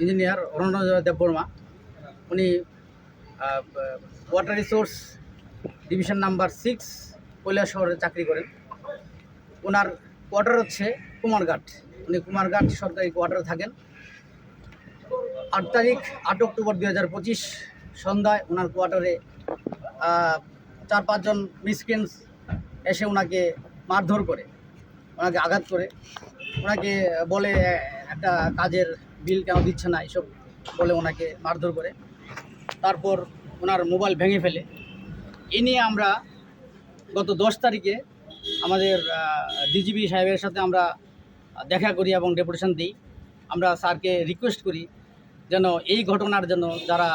Engineer Aranya Debbarma উনি water resource division number six Kailash শহরে চাকরি করেন। ওনার কোয়ার্টার হচ্ছে কুমারঘাট। উনি কুমারঘাট সরকারি কোয়ার্টারে থাকেন। আট তারিখ, আট অক্টোবর দুই হাজার পঁচিশ সন্ধ্যায় ওনার কোয়ার্টারে চার পাঁচজন মিসক্রিয়েন্স এসে ওনাকে মারধর করে ওনাকে আঘাত করে। ওনাকে বলে, একটা কাজের বিল কেন দিচ্ছে না এসব বলে ওনাকে মারধর করে। তারপর ওনার মোবাইল ভেঙে ফেলে। এ নিয়ে আমরা গত দশ তারিখে আমাদের ডিজিপি সাহেবের সাথে আমরা দেখা করি এবং ডেপুটেশন দিই। আমরা স্যারকে রিকোয়েস্ট করি যেন এই ঘটনার জন্য যারা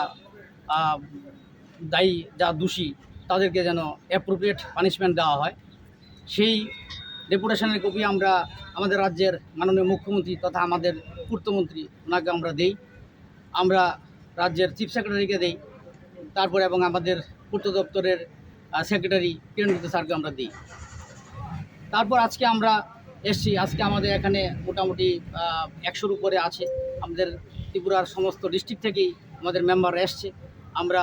দায়ী, যা দোষী, তাদেরকে যেন অ্যাপ্রোপ্রিয়েট পানিশমেন্ট দেওয়া হয়। সেই ডেপুটেশনের কপি আমরা আমাদের রাজ্যের মাননীয় মুখ্যমন্ত্রী তথা আমাদের পূর্তমন্ত্রী, ওনাকে আমরা দেই। আমরা রাজ্যের চিফ সেক্রেটারিকে দেই। তারপরে এবং আমাদের পূর্ত দপ্তরের সেক্রেটারি কিরণজিৎ স্যারকে আমরা দিই। তারপর আজকে আমরা এসছি। আজকে আমাদের এখানে মোটামুটি একশোর উপরে আছে। আমাদের ত্রিপুরার সমস্ত ডিস্ট্রিক্ট থেকেই আমাদের মেম্বার এসছে। আমরা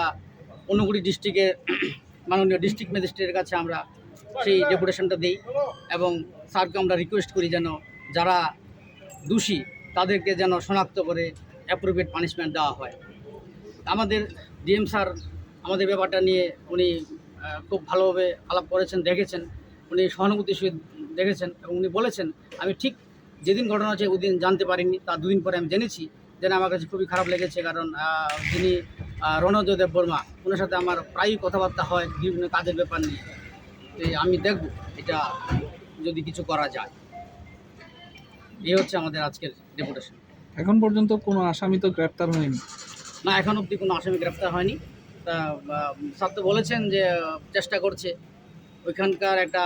অনুগুড়ি ডিস্ট্রিক্টের মাননীয় ডিস্ট্রিক্ট ম্যাজিস্ট্রেটের কাছে আমরা সেই ডেপুটেশনটা দিই এবং স্যারকে আমরা রিকোয়েস্ট করি যেন যারা দোষী, তাদেরকে যেন শনাক্ত করে অ্যাপ্রোপ্রিয়েট পানিশমেন্ট দেওয়া হয়। আমাদের ডিএম স্যার আমাদের ব্যাপারটা নিয়ে উনি খুব ভালোভাবে আলাপ করেছেন, দেখেছেন। উনি সহানুভূতি সহিত দেখেছেন এবং উনি বলেছেন, আমি ঠিক যেদিন ঘটনা হচ্ছে ওই দিন জানতে পারিনি তার দুদিন পরে আমি জেনেছি। যেন আমার কাছে খুবই খারাপ লেগেছে কারণ যিনি রণজ দেব বর্মা ওনার সাথে আমার প্রায়ই কথাবার্তা হয় বিভিন্ন কাজের ব্যাপার নিয়ে। আমি দেখব এটা যদি কিছু করা যায়। এই হচ্ছে আমাদের আজকের ডেপুটেশন এখন পর্যন্ত কোনো আসামি তো গ্রেপ্তার হয়নি। না এখন অবধি কোনো আসামি গ্রেপ্তার হয়নি। তা স্যার তো বলেছেন যে চেষ্টা করছে। ওইখানকার একটা